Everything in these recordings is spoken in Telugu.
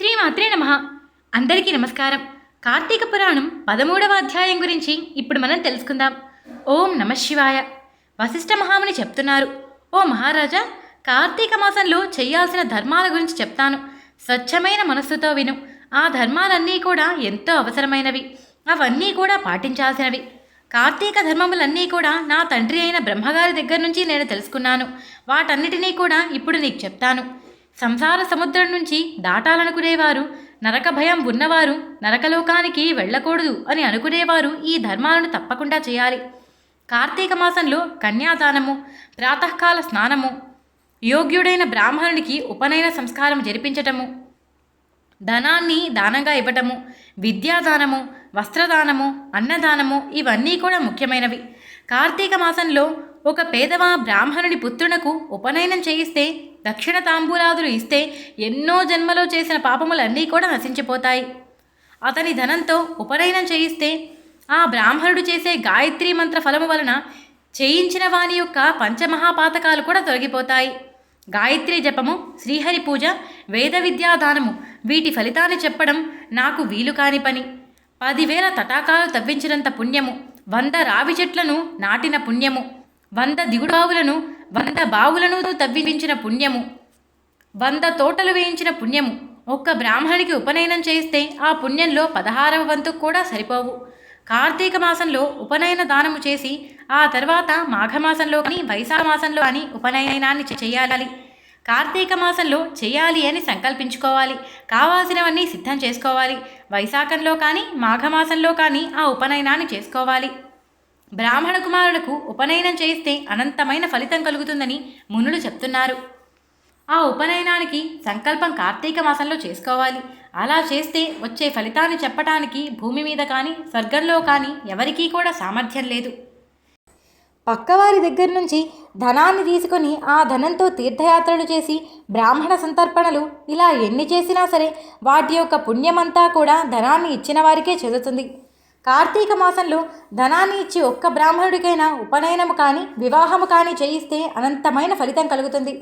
శ్రీమాత్రే నమ. అందరికీ నమస్కారం. కార్తీక పురాణం పదమూడవ అధ్యాయం గురించి ఇప్పుడు మనం తెలుసుకుందాం. ఓం నమ శివాయ. వశిష్ఠ మహాముని చెప్తున్నారు. ఓ మహారాజా కార్తీక మాసంలో చేయాల్సిన ధర్మాల గురించి చెప్తాను. స్వచ్ఛమైన మనస్సుతో విను. ఆ ధర్మాలన్నీ కూడా ఎంతో అవసరమైనవి. అవన్నీ కూడా పాటించాల్సినవి. కార్తీక ధర్మములన్నీ కూడా నా తండ్రి అయిన బ్రహ్మగారి దగ్గర నుంచి నేను తెలుసుకున్నాను. వాటన్నిటినీ కూడా ఇప్పుడు నీకు చెప్తాను. సంసార సముద్రం నుంచి దాటాలనుకునేవారు. నరక భయం ఉన్నవారు నరకలోకానికి వెళ్ళకూడదు అని అనుకునేవారు ఈ ధర్మాలను తప్పకుండా చేయాలి. కార్తీక మాసంలో కన్యాదానము ప్రాతకాల స్నానము యోగ్యుడైన బ్రాహ్మణునికి ఉపనయన సంస్కారం జరిపించటము ధనాన్ని దానంగా ఇవ్వటము విద్యాదానము వస్త్రదానము అన్నదానము ఇవన్నీ కూడా ముఖ్యమైనవి. కార్తీక మాసంలో ఒక పేదవా బ్రాహ్మణుని పుత్రునకు ఉపనయనం చేయిస్తే దక్షిణ తాంబూలాదులు ఇస్తే ఎన్నో జన్మలో చేసిన పాపములన్నీ కూడా నశించిపోతాయి. అతని ధనంతో ఉపనయనం చేయిస్తే ఆ బ్రాహ్మణుడు చేసే గాయత్రీ మంత్ర ఫలము వలన చేయించిన వాని యొక్క పంచమహాపాతకాలు కూడా తొలగిపోతాయి. గాయత్రి జపము శ్రీహరి పూజ వేద విద్యాదానము వీటి ఫలితాన్ని చెప్పడం నాకు వీలు కాని పని. పదివేల తటాకాలు తవ్వించినంత పుణ్యము వంద రావి చెట్లను నాటిన పుణ్యము. వంద దిగుడావులను వంద బావులను తవ్వించిన పుణ్యము వంద తోటలు వేయించిన పుణ్యము ఒక్క బ్రాహ్మణుడికి ఉపనయనం చేస్తే ఆ పుణ్యంలో పదహారవ వంతు కూడా సరిపోవు. కార్తీక మాసంలో ఉపనయన దానము చేసి ఆ తర్వాత మాఘమాసంలో కానీ వైశాఖ మాసంలో కానీ ఉపనయనాన్ని చేయాలి. కార్తీక మాసంలో చేయాలి అని సంకల్పించుకోవాలి. కావాల్సినవన్నీ సిద్ధం చేసుకోవాలి. వైశాఖంలో కానీ మాఘమాసంలో కానీ ఆ ఉపనయనాన్ని చేసుకోవాలి. బ్రాహ్మణ కుమారులకు ఉపనయనం చేస్తే అనంతమైన ఫలితం కలుగుతుందని మునులు చెప్తున్నారు. ఆ ఉపనయనానికి సంకల్పం కార్తీక మాసంలో చేసుకోవాలి. అలా చేస్తే వచ్చే ఫలితాన్ని చెప్పటానికి భూమి మీద కానీ స్వర్గంలో కానీ ఎవరికీ కూడా సామర్థ్యం లేదు. పక్కవారి దగ్గర నుంచి ధనాన్ని తీసుకొని ఆ ధనంతో తీర్థయాత్రలు చేసి బ్రాహ్మణ సంతర్పణలు ఇలా ఎన్ని చేసినా సరే వాటి యొక్క పుణ్యమంతా కూడా ధనాన్ని ఇచ్చిన వారికే చెందుతుంది. కార్తీక మాసంలో ధనాన్ని ఇచ్చి ఒక్క బ్రాహ్మణుడికైనా ఉపనయనము కానీ వివాహము కానీ చేయిస్తే అనంతమైన ఫలితం కలుగుతుంది.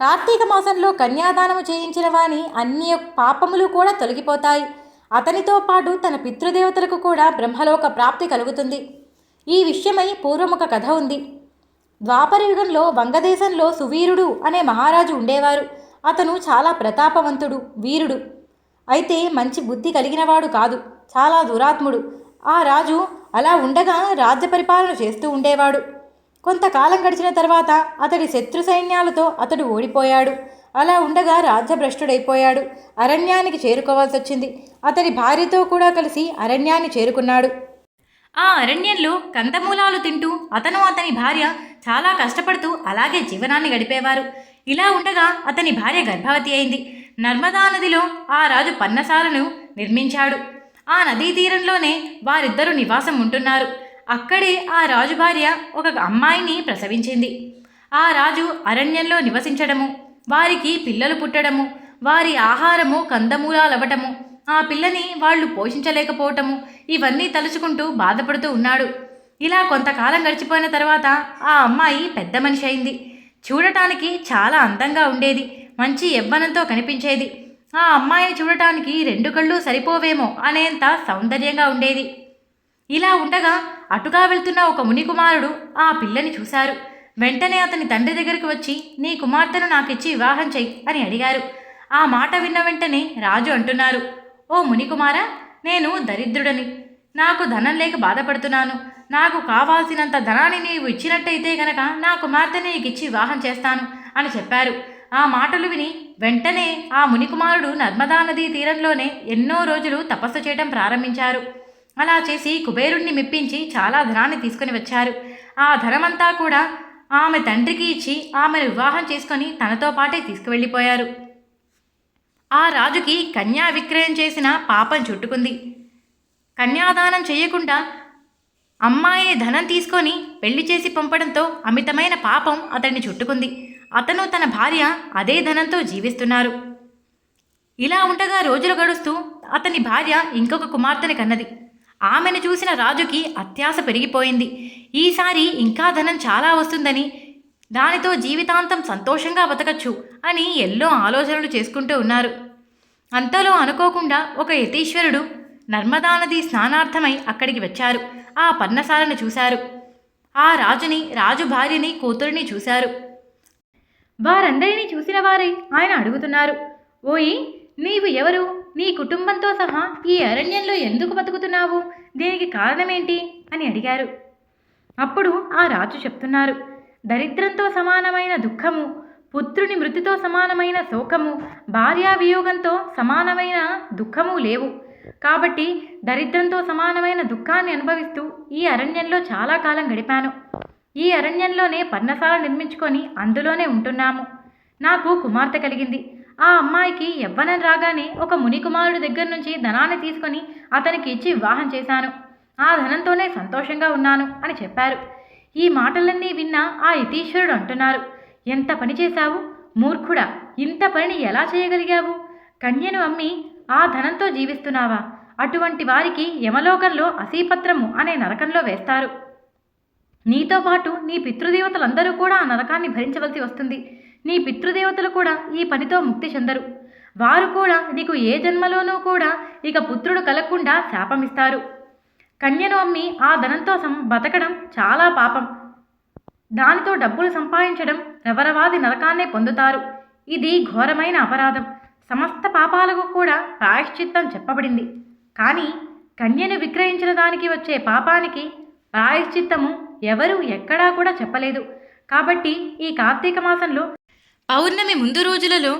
కార్తీక మాసంలో కన్యాదానము చేయించిన వాని అన్ని పాపములు కూడా తొలగిపోతాయి. అతనితో పాటు తన పితృదేవతలకు కూడా బ్రహ్మలోక ప్రాప్తి కలుగుతుంది. ఈ విషయమై పూర్వముఖ కథ ఉంది. ద్వాపర యుగంలో వంగదేశంలో సువీరుడు అనే మహారాజు ఉండేవారు. అతను చాలా ప్రతాపవంతుడు వీరుడు. అయితే మంచి బుద్ధి కలిగినవాడు కాదు. చాలా దురాత్ముడు. ఆ రాజు అలా ఉండగా రాజ్య పరిపాలన చేస్తూ ఉండేవాడు. కొంతకాలం గడిచిన తర్వాత అతడి శత్రు సైన్యాలతో అతడు ఓడిపోయాడు. అలా ఉండగా రాజ్యభ్రష్టుడైపోయాడు అరణ్యానికి చేరుకోవాల్సి వచ్చింది. అతడి భార్యతో కూడా కలిసి అరణ్యాన్ని చేరుకున్నాడు. ఆ అరణ్యంలో కందమూలాలు తింటూ అతను అతని భార్య చాలా కష్టపడుతూ అలాగే జీవనాన్ని గడిపేవారు. ఇలా ఉండగా అతని భార్య గర్భవతి అయింది. నర్మదా నదిలో ఆ రాజు పన్నసాలను నిర్మించాడు. ఆ నదీ తీరంలోనే వారిద్దరూ నివాసం ఉంటున్నారు. అక్కడే ఆ రాజు భార్య ఒక అమ్మాయిని ప్రసవించింది. ఆ రాజు అరణ్యంలో నివసించడము వారికి పిల్లలు పుట్టడము వారి ఆహారము కందమూలాలవ్వటము ఆ పిల్లని వాళ్ళు పోషించలేకపోవటము ఇవన్నీ తలుచుకుంటూ బాధపడుతూ ఉన్నాడు. ఇలా కొంతకాలం గడిచిపోయిన తర్వాత ఆ అమ్మాయి పెద్ద మనిషి అయింది. చూడటానికి చాలా అందంగా ఉండేది మంచి యవ్వనంతో కనిపించేది. ఆ అమ్మాయిని చూడటానికి రెండు కళ్ళు సరిపోవేమో అనేంత సౌందర్యంగా ఉండేది. ఇలా ఉండగా అటుగా వెళ్తున్న ఒక మునికుమారుడు ఆ పిల్లని చూశారు. వెంటనే అతని తండ్రి దగ్గరికి వచ్చి నీ కుమార్తెను నాకిచ్చి వివాహం చెయ్యి అని అడిగారు. ఆ మాట విన్న వెంటనే రాజు అంటున్నారు ఓ మునికుమారా నేను దరిద్రుడని. నాకు ధనం లేక బాధపడుతున్నాను. నాకు కావాల్సినంత ధనాన్ని నీవు ఇచ్చినట్టయితే గనక నా కుమార్తె నీకు ఇచ్చి వివాహం చేస్తాను అని చెప్పారు. ఆ మాటలు విని వెంటనే ఆ మునికుమారుడు నర్మదా నదీ తీరంలోనే ఎన్నో రోజులు తపస్సు చేయడం ప్రారంభించారు. అలా చేసి కుబేరుణ్ణి మెప్పించి చాలా ధనాన్ని తీసుకుని వచ్చారు. ఆ ధనమంతా కూడా ఆమె తండ్రికి ఇచ్చి ఆమెను వివాహం చేసుకొని తనతో పాటే తీసుకువెళ్ళిపోయారు. ఆ రాజుకి కన్యా విక్రయం చేసిన పాపం చుట్టుకుంది. కన్యాదానం చేయకుండా అమ్మాయిని ధనం తీసుకొని పెళ్ళి చేసి పంపడంతో అమితమైన పాపం అతన్ని చుట్టుకుంది. అతను తన భార్య అదే ధనంతో జీవిస్తున్నారు. ఇలా ఉండగా రోజులు గడుస్తూ అతని భార్య ఇంకొక కుమార్తెని కన్నది. ఆమెను చూసిన రాజుకి అత్యాశ పెరిగిపోయింది. ఈసారి ఇంకా ధనం చాలా వస్తుందని దానితో జీవితాంతం సంతోషంగా బతకచ్చు అని ఎన్నో ఆలోచనలు చేసుకుంటూ ఉన్నారు. అంతలో అనుకోకుండా ఒక యతీశ్వరుడు నర్మదా నది స్నానార్థమై అక్కడికి వచ్చారు. ఆ పర్ణశాలను చూశారు. ఆ రాజుని రాజు భార్యని కూతురిని చూశారు. వారందరినీ చూసిన వారే ఆయన అడుగుతున్నారు. ఓయి నీవు ఎవరు? నీ కుటుంబంతో సహా ఈ అరణ్యంలో ఎందుకు బతుకుతున్నావు? దీనికి కారణమేంటి? అని అడిగారు. అప్పుడు ఆ రాజు చెప్తున్నారు. దరిద్రంతో సమానమైన దుఃఖము పుత్రుని మృతితో సమానమైన శోకము భార్యా వియోగంతో సమానమైన దుఃఖము లేవు. కాబట్టి దరిద్రంతో సమానమైన దుఃఖాన్ని అనుభవిస్తూ ఈ అరణ్యంలో చాలా కాలం గడిపాను. ఈ అరణ్యంలోనే పర్ణశాల నిర్మించుకొని అందులోనే ఉంటున్నాము. నాకు కుమార్తె కలిగింది. ఆ అమ్మాయికి యవ్వనం రాగానే ఒక ముని కుమారుడి దగ్గర నుంచి ధనాన్ని తీసుకొని అతనికి ఇచ్చి వివాహం చేశాను. ఆ ధనంతోనే సంతోషంగా ఉన్నాను అని చెప్పారు. ఈ మాటలన్నీ విన్న ఆ యతీశ్వరుడు అంటున్నారు ఎంత పని చేశావు? మూర్ఖుడా ఇంత పనిని ఎలా చేయగలిగావు? కన్యను అమ్మి ఆ ధనంతో జీవిస్తున్నావా? అటువంటి వారికి యమలోకంలో అసీపత్రము అనే నరకంలో వేస్తారు. నీతో పాటు నీ పితృదేవతలందరూ కూడా ఆ నరకాన్ని భరించవలసి వస్తుంది. నీ పితృదేవతలు కూడా ఈ పనితో ముక్తి చెందరు. వారు కూడా నీకు ఏ జన్మలోనూ కూడా ఇక పుత్రుడు కలగకుండా శాపమిస్తారు. కన్యను అమ్మి ఆ ధనంతో సం బతకడం చాలా పాపం. దానితో డబ్బులు సంపాదించడం రవరవాది నరకాన్నే పొందుతారు. ఇది ఘోరమైన అపరాధం. సమస్త పాపాలకు కూడా ప్రాయశ్చిత్తం చెప్పబడింది. కానీ కన్యను విక్రయించిన దానికి వచ్చే పాపానికి ప్రాయశ్చిత్తము ఎవరు ఎక్కడా కూడా చెప్పలేదు. కాబట్టి ఈ కార్తీక మాసంలో పౌర్ణమి ముందు రోజులలో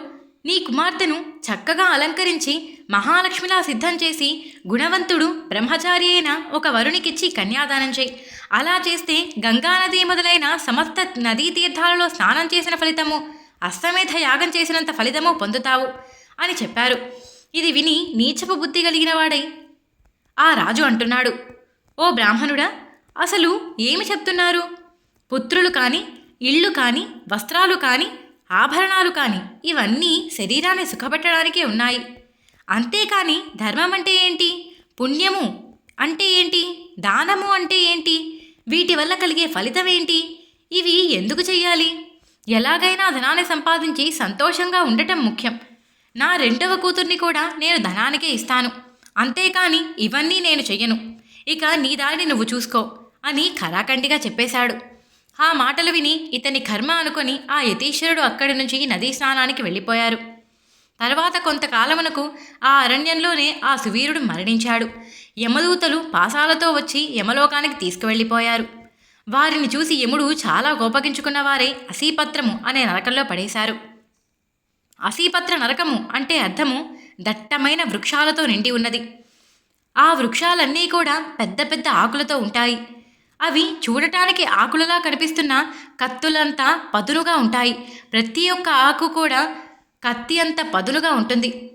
నీ కుమార్తెను చక్కగా అలంకరించి మహాలక్ష్మిలా సిద్ధం చేసి గుణవంతుడు బ్రహ్మచారి అయిన ఒక వరునికిచ్చి కన్యాదానం చేయి. అలా చేస్తే గంగానది మొదలైన సమస్త నదీ తీర్థాలలో స్నానం చేసిన ఫలితము అశ్వమేధ యాగం చేసినంత ఫలితము పొందుతావు. అని చెప్పారు. ఇది విని నీచపు బుద్ధి కలిగిన వాడై ఆ రాజు అంటున్నాడు ఓ బ్రాహ్మణుడా అసలు ఏమి చెప్తున్నారు? పుత్రులు కానీ ఇళ్ళు కానీ వస్త్రాలు కానీ ఆభరణాలు కానీ ఇవన్నీ శరీరాన్ని సుఖపెట్టడానికే ఉన్నాయి. అంతేకాని ధర్మం అంటే ఏంటి? పుణ్యము అంటే ఏంటి? దానము అంటే ఏంటి? వీటి వల్ల కలిగే ఫలితం ఏంటి? ఇవి ఎందుకు చెయ్యాలి? ఎలాగైనా ధనాన్ని సంపాదించి సంతోషంగా ఉండటం ముఖ్యం. నా రెండవ కూతుర్ని కూడా నేను ధనానికే ఇస్తాను. అంతేకాని ఇవన్నీ నేను చెయ్యను. ఇక నీ దారిని నువ్వు చూసుకో అని ఖరాఖండిగా చెప్పేశాడు. ఆ మాటలు విని ఇతని కర్మ అనుకొని ఆ యతీశ్వరుడు అక్కడి నుంచి నదీ స్నానానికి వెళ్ళిపోయారు. తర్వాత కొంతకాలమునకు ఆ అరణ్యంలోనే ఆ సువీరుడు మరణించాడు. యమదూతలు పాసాలతో వచ్చి యమలోకానికి తీసుకువెళ్ళిపోయారు. వారిని చూసి యముడు చాలా కోపగించుకున్న వారే అసీపత్రము అనే నరకంలో పడేశారు. అసీపత్ర నరకము అంటే అర్థము దట్టమైన వృక్షాలతో నిండి ఉన్నది. ఆ వృక్షాలన్నీ కూడా పెద్ద పెద్ద ఆకులతో ఉంటాయి. అవి చూడటానికి ఆకులలా కనిపిస్తున్న కత్తులంతా పదునుగా ఉంటాయి. ప్రతి ఒక్క ఆకు కూడా కత్తి అంత పదునుగా ఉంటుంది.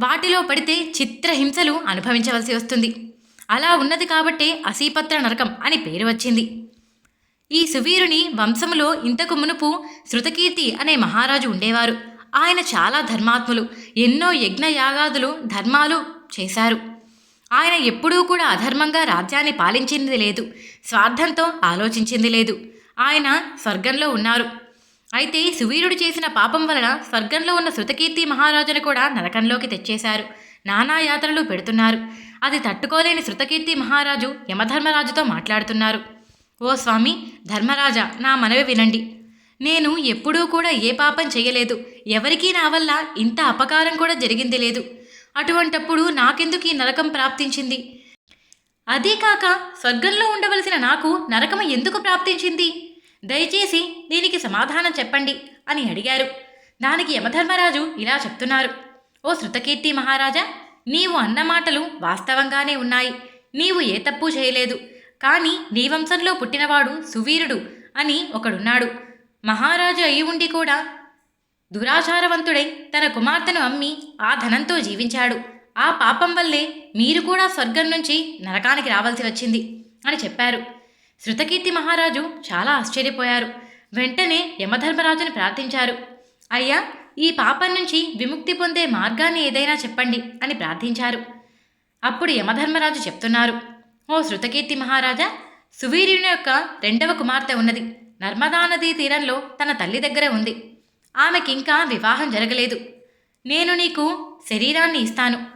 వాటిలో పడితే చిత్రహింసలు అనుభవించవలసి వస్తుంది. అలా ఉన్నది కాబట్టే అసీపత్ర నరకం అని పేరు వచ్చింది. ఈ సువీరుని వంశములో ఇంతకు మునుపు శృతకీర్తి అనే మహారాజు ఉండేవారు. ఆయన చాలా ధర్మాత్ములు. ఎన్నో యజ్ఞయాగాదులు ధర్మాలు చేశారు. ఆయన ఎప్పుడూ కూడా అధర్మంగా రాజ్యాన్ని పాలించింది లేదు. స్వార్థంతో ఆలోచించింది లేదు. ఆయన స్వర్గంలో ఉన్నారు. అయితే సువీరుడు చేసిన పాపం వలన స్వర్గంలో ఉన్న శృతకీర్తి మహారాజును కూడా నరకంలోకి తెచ్చేశారు. నానా యాత్రలు పెడుతున్నారు. అది తట్టుకోలేని శృతకీర్తి మహారాజు యమధర్మరాజుతో మాట్లాడుతున్నారు. ఓ స్వామి ధర్మరాజా నా మనవి వినండి. నేను ఎప్పుడూ కూడా ఏ పాపం చేయలేదు. ఎవరికీ నా వల్ల ఇంత అపకారం కూడా జరిగింది లేదు. అటువంటప్పుడు నాకెందుకు ఈ నరకం ప్రాప్తించింది? అదే కాక స్వర్గంలో ఉండవలసిన నాకు నరకం ఎందుకు ప్రాప్తించింది? దయచేసి దీనికి సమాధానం చెప్పండి అని అడిగారు. దానికి యమధర్మరాజు ఇలా చెప్తున్నారు. ఓ శృతకీర్తి మహారాజా నీవు అన్న మాటలు వాస్తవంగానే ఉన్నాయి. నీవు ఏ తప్పు చేయలేదు. కానీ నీ వంశంలో పుట్టినవాడు సువీరుడు అని ఒకడున్నాడు. మహారాజు అయి ఉండి కూడా దురాచారవంతుడై తన కుమార్తెను అమ్మి ఆ ధనంతో జీవించాడు. ఆ పాపం వల్లే మీరు కూడా స్వర్గం నుంచి నరకానికి రావాల్సి వచ్చింది అని చెప్పారు. శృతకీర్తి మహారాజు చాలా ఆశ్చర్యపోయారు. వెంటనే యమధర్మరాజుని ప్రార్థించారు. అయ్యా ఈ పాపం నుంచి విముక్తి పొందే మార్గాన్ని ఏదైనా చెప్పండి అని ప్రార్థించారు. అప్పుడు యమధర్మరాజు చెప్తున్నారు ఓ శృతకీర్తి మహారాజా సువీర్యుని యొక్క రెండవ కుమార్తె ఉన్నది. నర్మదా నదీ తీరంలో తన తల్లి దగ్గర ఉంది. ఆమెకింకా వివాహం జరగలేదు. నేను నీకు శరీరాన్ని ఇస్తాను.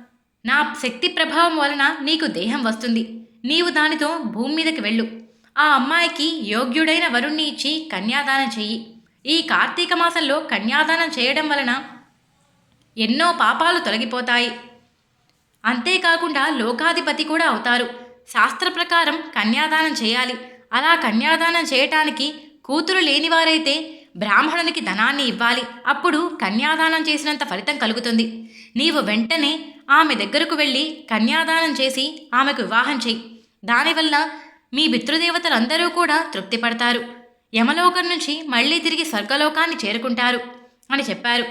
నా శక్తి ప్రభావం వలన నీకు దేహం వస్తుంది. నీవు దానితో భూమి మీదకి వెళ్ళు. ఆ అమ్మాయికి యోగ్యుడైన వరుణ్ణి ఇచ్చి కన్యాదానం చెయ్యి. ఈ కార్తీక మాసంలో కన్యాదానం చేయడం వలన ఎన్నో పాపాలు తొలగిపోతాయి. అంతేకాకుండా లోకాధిపతి కూడా అవుతారు. శాస్త్ర ప్రకారం కన్యాదానం చేయాలి. అలా కన్యాదానం చేయటానికి కూతురు లేనివారైతే బ్రాహ్మణునికి ధనాన్ని ఇవ్వాలి. అప్పుడు కన్యాదానం చేసినంత ఫలితం కలుగుతుంది. నీవు వెంటనే ఆమె దగ్గరకు వెళ్ళి కన్యాదానం చేసి ఆమెకు వివాహం చేయి. దానివల్ల మీ పితృదేవతలందరూ కూడా తృప్తి పడతారు యమలోకం నుంచి మళ్ళీ తిరిగి స్వర్గలోకాన్ని చేరుకుంటారు అని చెప్పారు.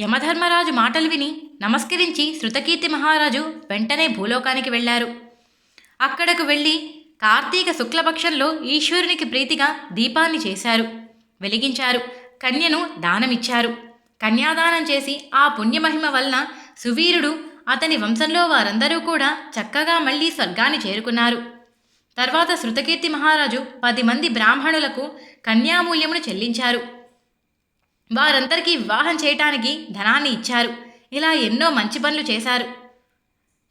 యమధర్మరాజు మాటలు విని నమస్కరించి శృతకీర్తి మహారాజు వెంటనే భూలోకానికి వెళ్ళారు. అక్కడకు వెళ్ళి కార్తీక శుక్లపక్షంలో ఈశ్వరునికి ప్రీతిగా దీపాన్ని చేశారు. వెలిగించారు. కన్యను దానమిచ్చారు. కన్యాదానం చేసి ఆ పుణ్యమహిమ వలన సువీరుడు అతని వంశంలో వారందరూ కూడా చక్కగా మళ్ళీ స్వర్గాన్ని చేరుకున్నారు. తర్వాత శృతకీర్తి మహారాజు పది మంది బ్రాహ్మణులకు కన్యామూల్యమును చెల్లించారు. వారందరికీ వివాహం చేయటానికి ధనాన్ని ఇచ్చారు. ఇలా ఎన్నో మంచి పనులు చేశారు.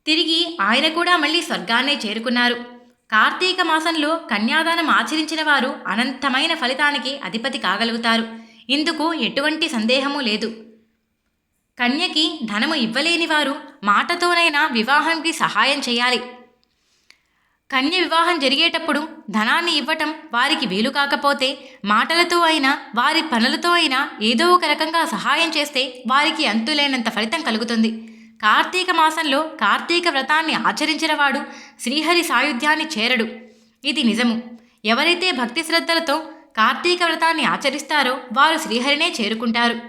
తిరిగి ఆయన కూడా మళ్ళీ స్వర్గాన్నే చేరుకున్నారు. కార్తీక మాసంలో కన్యాదానం ఆచరించిన వారు అనంతమైన ఫలితానికి అధిపతి కాగలుగుతారు. ఇందుకు ఎటువంటి సందేహము లేదు. కన్యకి ధనము ఇవ్వలేని వారు మాటతోనైనా వివాహంకి సహాయం చేయాలి. కన్య వివాహం జరిగేటప్పుడు ధనాన్ని ఇవ్వటం వారికి వీలు కాకపోతే మాటలతో అయినా వారి పనులతో అయినా ఏదో ఒక రకంగా సహాయం చేస్తే వారికి అంతులేనంత ఫలితం కలుగుతుంది. కార్తీక మాసంలో కార్తీక వ్రతాన్ని ఆచరించినవాడు శ్రీహరి సాయుధ్యాన్ని చేరడు. ఇది నిజము. ఎవరైతే భక్తి శ్రద్ధలతో కార్తీక వ్రతాన్ని ఆచరిస్తారో వారు శ్రీహరినే చేరుకుంటారు.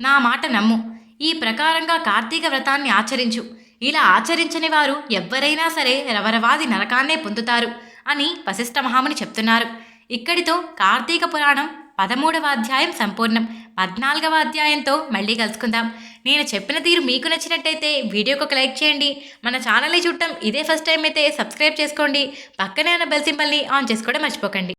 నా మాట నమ్ము. ఈ ప్రకారంగా కార్తీక వ్రతాన్ని ఆచరించు. ఇలా ఆచరించని వారు ఎవ్వరైనా సరే రవరవాది నరకాన్నే పొందుతారు అని వశిష్ఠ మహాముని చెప్తున్నారు. ఇక్కడితో కార్తీక పురాణం పదమూడవ అధ్యాయం సంపూర్ణం. పద్నాలుగవ అధ్యాయంతో మళ్ళీ కలుసుకుందాం. నేను చెప్పిన తీరు మీకు నచ్చినట్టయితే వీడియోకి ఒక లైక్ చేయండి. మన ఛానల్ని చూడటం ఇదే ఫస్ట్ టైం అయితే సబ్స్క్రైబ్ చేసుకోండి. పక్కనే ఉన్న బెల్ సింబల్ని ఆన్ చేసుకోవడం మర్చిపోకండి.